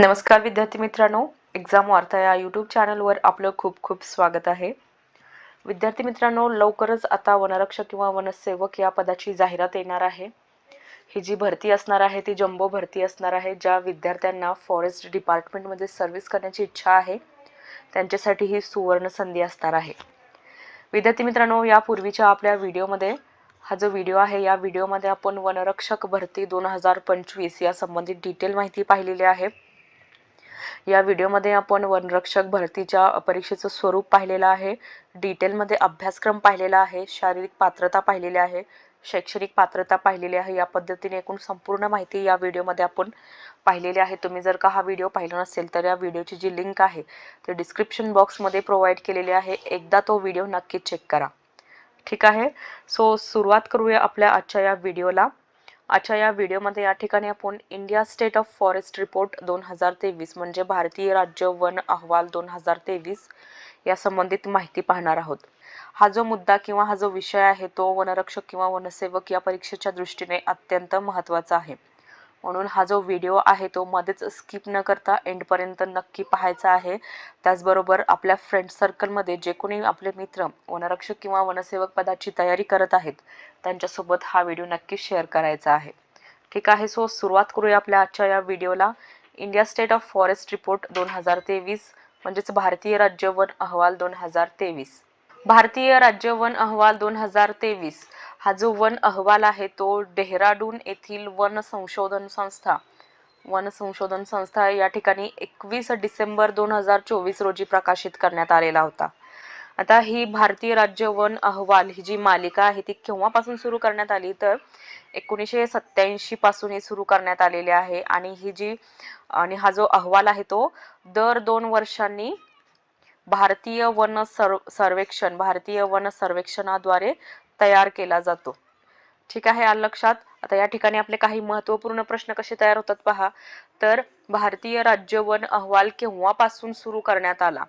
नमस्कार विद्यार्थी मित्रांनो. एक्झाम वार्ता या यूट्यूब चॅनलवर आपलं खूप खूप स्वागत आहे. विद्यार्थी मित्रांनो लवकरच आता वनरक्षक किंवा वनसेवक या पदाची जाहिरात येणार आहे. ही जी भरती असणार आहे ती जम्बो भरती असणार आहे ज्या विद्यार्थ्यांना फॉरेस्ट डिपार्टमेंटमध्ये सर्व्हिस करण्याची इच्छा आहे त्यांच्यासाठी ही सुवर्ण संधी असणार आहे. विद्यार्थी मित्रांनो यापूर्वीच्या आपल्या व्हिडिओमध्ये हा जो व्हिडिओ आहे या व्हिडिओमध्ये आपण वनरक्षक भरती दोन हजार पंचवीस या संबंधित डिटेल माहिती पाहिलेली आहे. या व्हिडिओमध्ये आपण वनरक्षक भरतीच्या परीक्षेचं स्वरूप पाहिलेलं आहे. डिटेलमध्ये अभ्यासक्रम पाहिलेला आहे. शारीरिक पात्रता पाहिलेली आहे. शैक्षणिक पात्रता पाहिलेली आहे. या पद्धतीने एकूण संपूर्ण माहिती या व्हिडिओमध्ये आपण पाहिलेली आहे. तुम्ही जर का हा व्हिडिओ पाहिला नसेल तर या व्हिडिओची जी लिंक आहे ते डिस्क्रिप्शन बॉक्समध्ये प्रोव्हाइड केलेली आहे. एकदा तो व्हिडिओ नक्की चेक करा. ठीक आहे? सो सुरुवात करूया आपल्या आजच्या या व्हिडिओला. आजच्या या व्हिडिओमध्ये या ठिकाणी आपण India state of forest report दोन हजार तेवीस म्हणजे भारतीय राज्य वन अहवाल दोन हजार तेवीस या संबंधित माहिती पाहणार आहोत. हा जो मुद्दा किंवा हा जो विषय आहे तो वनरक्षक किंवा वनसेवक या परीक्षेच्या दृष्टीने अत्यंत महत्त्वाचा आहे. म्हणून हा जो व्हिडिओ आहे तो मध्येच स्किप न करता एंडपर्यंत नक्की पाहायचा आहे. त्याचबरोबर आपल्या फ्रेंड सर्कलमध्ये जे कोणी आपले मित्र वनरक्षक किंवा वनसेवक पदाची तयारी करत आहेत त्यांच्यासोबत हा व्हिडिओ नक्की शेअर करायचा आहे. ठीक आहे सो सुरुवात करूया आपल्या आजच्या या व्हिडिओला India state of forest report दोन हजार तेवीस म्हणजेच भारतीय राज्य वन अहवाल दोन हजार तेवीस. भारतीय राज्य वन अहवाल दोन हजार तेवीस. हा जो वन अहवाल आहे तो डेहराडून येथील वन संशोधन संस्था वन संशोधन संस्था या ठिकाणी एकवीस डिसेंबर दोन हजार चोवीस रोजी प्रकाशित करण्यात आलेला होता. आता ही भारतीय राज्य वन अहवाल ही जी मालिका आहे ती केव्हापासून सुरू करण्यात आली? तर एकोणीसशे सत्याऐंशी पासून ही सुरू करण्यात आलेली आहे आणि ही जी आणि हा जो अहवाल आहे तो दर दोन वर्षांनी भारतीय वन सर्व सर्वेक्षण भारतीय वन सर्वेक्षणाद्वारे तयार केला जातो. ठीक आहे आलं लक्षात? आता या ठिकाणी आपले काही महत्त्वपूर्ण प्रश्न कसे तयार होतात पहा. तर भारतीय राज्य वन अहवाल केव्हापासून सुरू करण्यात आला?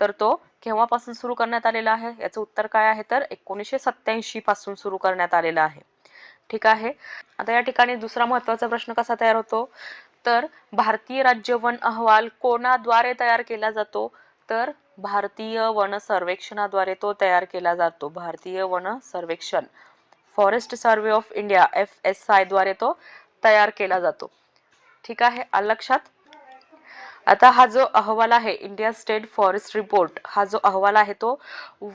तर तो केव्हापासून सुरू करण्यात आलेला आहे? याचं उत्तर काय आहे? तर एकोणीसशे सत्याऐंशी पासून सुरू करण्यात आलेला आहे. ठीक आहे? आता या ठिकाणी दुसरा महत्त्वाचा प्रश्न कसा तयार होतो? तर भारतीय राज्य वन अहवाल कोणाद्वारे तयार केला जातो? तर भारतीय वन सर्वेक्षणाद्वारे तो तयार केला जातो. भारतीय वन सर्वेक्षण forest survey of India F S आयद्वारे तो तयार केला जातो. ठीक आहे? लक्षात? आता हा जो अहवाल आहे इंडिया स्टेट फॉरेस्ट रिपोर्ट हा जो अहवाल आहे तो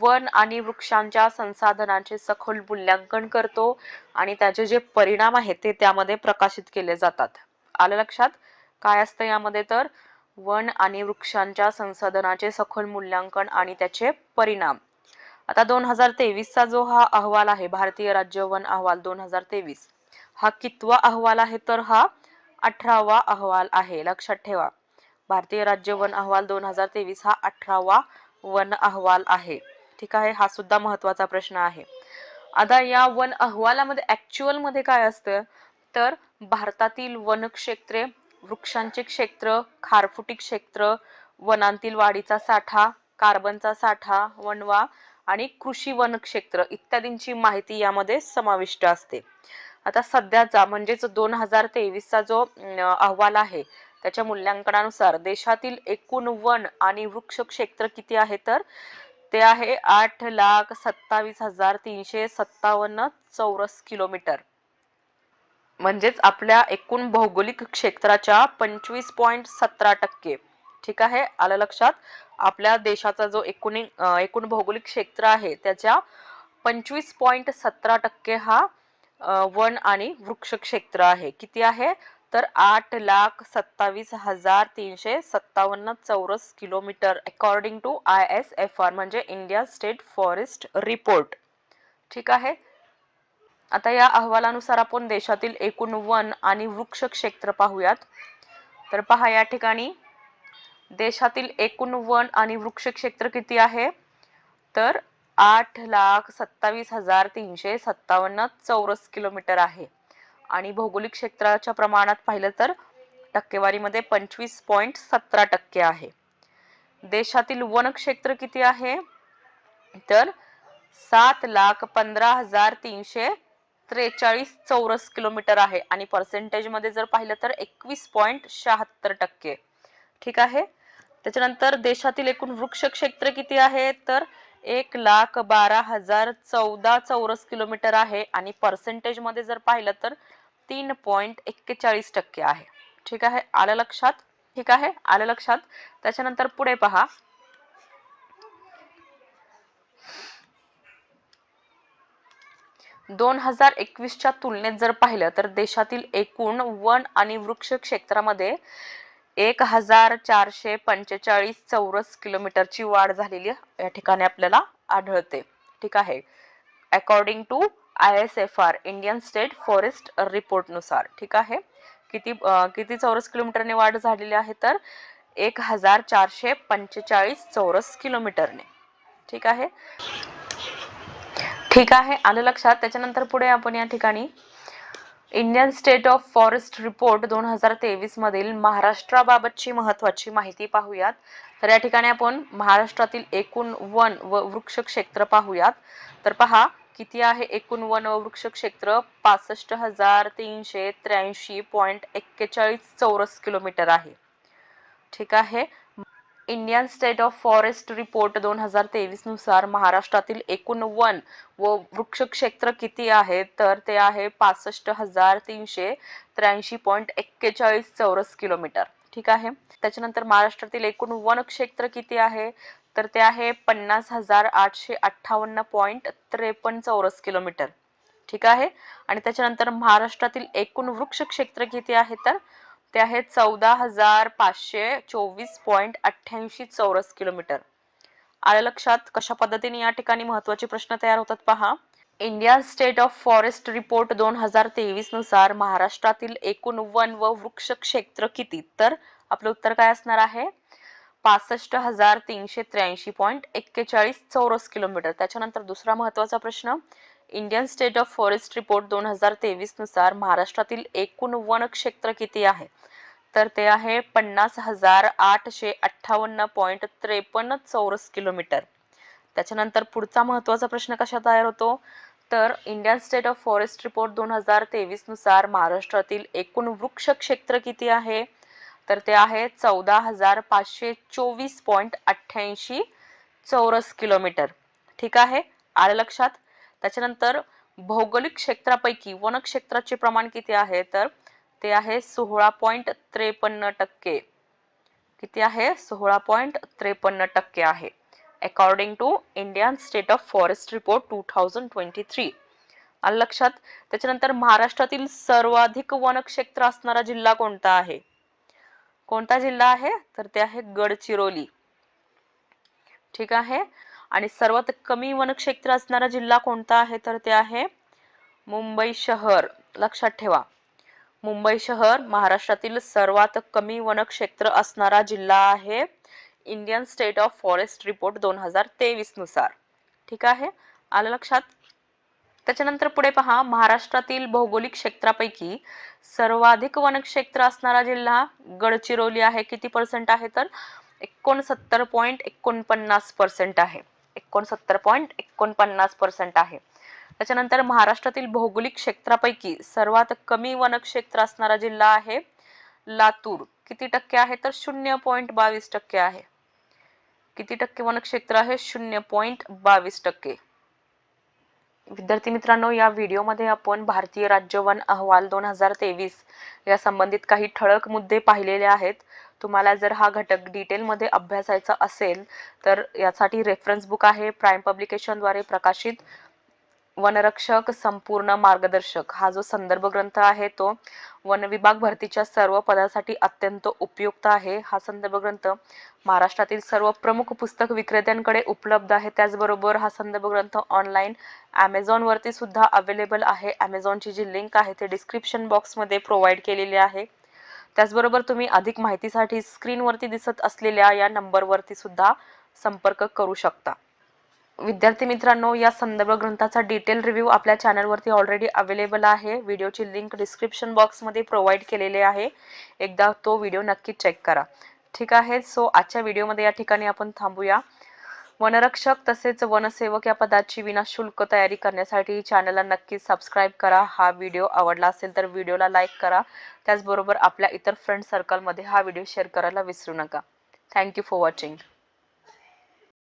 वन आणि वृक्षांच्या संसाधनांचे सखोल मूल्यांकन करतो आणि त्याचे जे परिणाम आहेत ते त्यामध्ये प्रकाशित केले जातात. आलं लक्षात? काय असतं यामध्ये तर? वन आणि वृक्षांच्या संसाधनाचे सखोल मूल्यांकन आणि त्याचे परिणाम. आता दोन हजार तेवीसचा जो हा अहवाल आहे भारतीय राज्य वन अहवाल दोन हजार तेवीस हा कितवा अहवाल आहे तर हा अठरावा अहवाल आहे. लक्षात ठेवा भारतीय राज्य वन अहवाल दोन हजार तेवीस हा अठरावा वन अहवाल आहे. ठीक आहे हा सुद्धा महत्त्वाचा प्रश्न आहे. आता या वन अहवालामध्ये ऍक्च्युअलमध्ये काय असतं? तर भारतातील वन क्षेत्रे वृक्षांचे क्षेत्र खारफुटी क्षेत्र वनांतील वाढीचा साठा कार्बनचा साठा वनवा आणि कृषी वन क्षेत्र इत्यादींची माहिती यामध्ये समाविष्ट असते. आता सध्याचा म्हणजेच दोन हजार तेवीसचा जो अहवाल आहे त्याच्या मूल्यांकनानुसार देशातील एकूण वन आणि वृक्ष क्षेत्र किती आहे तर ते आहे आठ लाख सत्तावीस हजार तीनशे सत्तावन्न चौरस किलोमीटर. म्हणजेच आपल्या एकूण भौगोलिक क्षेत्राच्या पंचवीस पॉईंट सतरा टक्के. ठीक आहे? आलं लक्षात? आपल्या देशाचा जो एकूण एकूण भौगोलिक क्षेत्र आहे त्याच्या पंचवीस पॉईंट सतरा टक्के हा वन आणि वृक्ष क्षेत्र आहे. किती आहे? तर आठ लाख सत्तावीस हजार तीनशे सत्तावन्न चौरस kilometre according to I S F R म्हणजे इंडिया स्टेट फॉरेस्ट रिपोर्ट. ठीक आहे? आता या अहवालानुसार आपण देशातील एकूण वन आणि वृक्ष क्षेत्र पाहूयात. तर पहा या ठिकाणी देशातील एकूण वन आणि वृक्ष क्षेत्र किती आहे? तर आठ लाख सत्तावीस हजार तीनशे सत्तावन्न चौरस किलोमीटर आहे. आणि भौगोलिक क्षेत्राच्या प्रमाणात पाहिलं तर टक्केवारीमध्ये पंचवीस पॉईंट सतरा टक्के आहे. देशातील वन क्षेत्र किती आहे? तर सात लाख पंधरा हजार तीनशे त्रेचाळीस चौरस किलोमीटर आहे. आणि पर्सेंटेजमध्ये जर पाहिलं तर एकवीस पॉईंट शहात्तर टक्के. ठीक आहे? त्याच्यानंतर देशातील एकूण वृक्ष क्षेत्र किती आहे? तर एक लाख बारा हजार चौदा चौरस किलोमीटर आहे. आणि पर्सेंटेजमध्ये जर पाहिलं तर तीन पॉइंट एक्केचाळीस टक्के आहे. ठीक आहे? आलं लक्षात? ठीक आहे? आलं लक्षात? त्याच्यानंतर पुढे पहा. दोन हजार एकवीसच्या तुलनेत जर पाहिलं तर देशातील एकूण वन आणि वृक्ष क्षेत्रामध्ये एक हजार चारशे पंचेचाळीस चौरस किलोमीटरची वाढ झालेली या ठिकाणी आपल्याला आढळते. ठीक आहे. According to I S F R Indian state forest रिपोर्टनुसार ठीक आहे. किती किती चौरस किलोमीटरने वाढ झालेली आहे तर एक हजार चारशे पंचेचाळीस चौरस किलोमीटरने. ठीक आहे. ठीक आहे आलं लक्षात. त्याच्यानंतर पुढे आपण या ठिकाणी Indian state of forest report दोन हजार तेवीस मधील महाराष्ट्राबाबतची महत्वाची माहिती पाहूयात. तर या ठिकाणी आपण महाराष्ट्रातील एकूण वन व वृक्ष क्षेत्र पाहूयात. तर पहा किती आहे एकूण वन व वृक्ष क्षेत्र पासष्ट हजार तीनशे त्र्याऐंशी पॉईंट एक्केचाळीस चौरस किलोमीटर आहे. ठीक आहे Indian state of forest report दोन हजार तेवीसनुसार महाराष्ट्रातील एकूण वन व वृक्ष क्षेत्र किती आहे? तर ते आहे पासष्ट हजार तीनशे त्र्याऐंशी पॉईंट एक्केचाळीस चौरस किलोमीटर. ठीक आहे? त्याच्यानंतर महाराष्ट्रातील एकूण वन क्षेत्र किती आहे? तर ते आहे पन्नास हजार आठशे अठ्ठावन्न पॉईंट त्रेपन्न चौरस किलोमीटर. ठीक आहे? आणि त्याच्यानंतर महाराष्ट्रातील एकूण वृक्ष क्षेत्र किती आहे? तर ते आहे चौदा हजार पाचशे चोवीस पॉईंट अठ्ठ्याऐंशी चौरस किलोमीटर. आल्या लक्षात कशा पद्धतीने या ठिकाणी महत्त्वाचे प्रश्न तयार होतात पहा. India state of forest report दोन हजार तेवीसनुसार महाराष्ट्रातील एकूण वन व वृक्ष क्षेत्र किती? तर आपलं उत्तर काय असणार आहे? पासष्ट हजार तीनशे त्र्याऐंशी पॉईंट एक्केचाळीस चौरस किलोमीटर. त्याच्यानंतर दुसरा महत्त्वाचा प्रश्न. Indian state of forest report दोन हजार तेवीसनुसार महाराष्ट्रातील एकूण वन क्षेत्र किती आहे? तर ते आहे पन्नास हजार आठशे अठ्ठावन्न पॉईंट त्रेपन्न चौरस किलोमीटर. त्याच्यानंतर पुढचा महत्त्वाचा प्रश्न कशा तयार होतो? तर Indian state of forest report दोन हजार तेवीसनुसार महाराष्ट्रातील एकूण वृक्ष क्षेत्र किती आहे? तर ते आहे चौदा हजार पाचशे चोवीस पॉईंट अठ्ठ्याऐंशी चौरस किलोमीटर. ठीक आहे? आलं लक्षात? त्याच्यानंतर भौगोलिक क्षेत्रापैकी वनक्षेत्राचे प्रमाण किती आहे? तर ते आहे? सोहळा पॉईंट त्रेपन्न टक्के. किती आहे? सोहळा पॉईंट त्रेपन्न टक्के आहे. According to Indian state of forest report two thousand twenty three आलं लक्षात त्याच्यानंतर महाराष्ट्रातील सर्वाधिक वनक्षेत्र असणारा जिल्हा कोणता आहे? कोणता जिल्हा आहे? तर ते आहे गडचिरोली. ठीक आहे? आणि सर्वात कमी वनक्षेत्र असणारा जिल्हा कोणता आहे? तर ते आहे मुंबई शहर. लक्षात ठेवा. मुंबई शहर महाराष्ट्रातील सर्वात कमी वनक्षेत्र असणारा जिल्हा आहे Indian state of forest report दोन हजार तेवीसनुसार. ठीक आहे? आलं लक्षात? त्याच्यानंतर पुढे पहा महाराष्ट्रातील भौगोलिक क्षेत्रापैकी सर्वाधिक वनक्षेत्र असणारा जिल्हा गडचिरोली आहे. किती पर्सेंट आहे तर? एकोणसत्तर पॉईंट एकोणपन्नास पर्सेंट आहे. एकोणसत्तर पॉईंट एकोणपन्नास पर्सेंट आहे. त्याच्यानंतर महाराष्ट्रातील भौगोलिक क्षेत्रापैकी सर्वात कमी वनक्षेत्र असणारा जिल्हा आहे लातूर. किती टक्के आहे? तर शून्य पॉईंट बावीस टक्के आहे. किती टक्के वनक्षेत्र आहे? शून्य पॉईंट बावीस टक्के. विद्यार्थी मित्रांनो या व्हिडिओमध्ये आपण भारतीय राज्य वन अहवाल दोन हजार तेवीस या संबंधित काही ठळक मुद्दे पाहिलेले आहेत. तुम्हाला जर हा घटक डिटेलमध्ये अभ्यासायचा असेल तर यासाठी रेफरन्स बुक आहे. प्राईम पब्लिकेशनद्वारे प्रकाशित वनरक्षक संपूर्ण मार्गदर्शक. हा जो संदर्भ ग्रंथ आहे तो वन विभाग भरतीच्या सर्व पदासाठी अत्यंत उपयुक्त आहे. हा संदर्भ ग्रंथ महाराष्ट्रातील सर्व प्रमुख पुस्तक विक्रेत्यांकडे उपलब्ध आहे. त्याचबरोबर हा संदर्भ ग्रंथ ऑनलाईन ॲमेझॉनवरती सुद्धा अवेलेबल आहे. ॲमेझॉनची जी लिंक आहे ते डिस्क्रिप्शन बॉक्समध्ये प्रोव्हाइड केलेली आहे. त्याचबरोबर तुम्ही अधिक माहितीसाठी स्क्रीनवरती दिसत असलेल्या या नंबरवरती सुद्धा संपर्क करू शकता. विद्यार्थी मित्रांनो या संदर्भ ग्रंथाचा डिटेल रिव्ह्यू आपल्या चॅनलवरती ऑलरेडी अवेलेबल आहे. व्हिडिओची लिंक डिस्क्रिप्शन बॉक्समध्ये प्रोव्हाइड केलेले आहे. एकदा तो व्हिडिओ नक्की चेक करा. ठीक आहे? सो आजच्या व्हिडिओमध्ये या ठिकाणी आपण थांबूया. वनरक्षक तसेच वनसेवक या पदाची विनाशुल्क तयारी करण्यासाठी चॅनलला नक्की सबस्क्राईब करा. हा व्हिडिओ आवडला असेल तर व्हिडिओला लाईक करा. त्याचबरोबर आपल्या इतर फ्रेंड सर्कलमध्ये हा व्हिडिओ शेअर करायला विसरू नका. Thank you for watching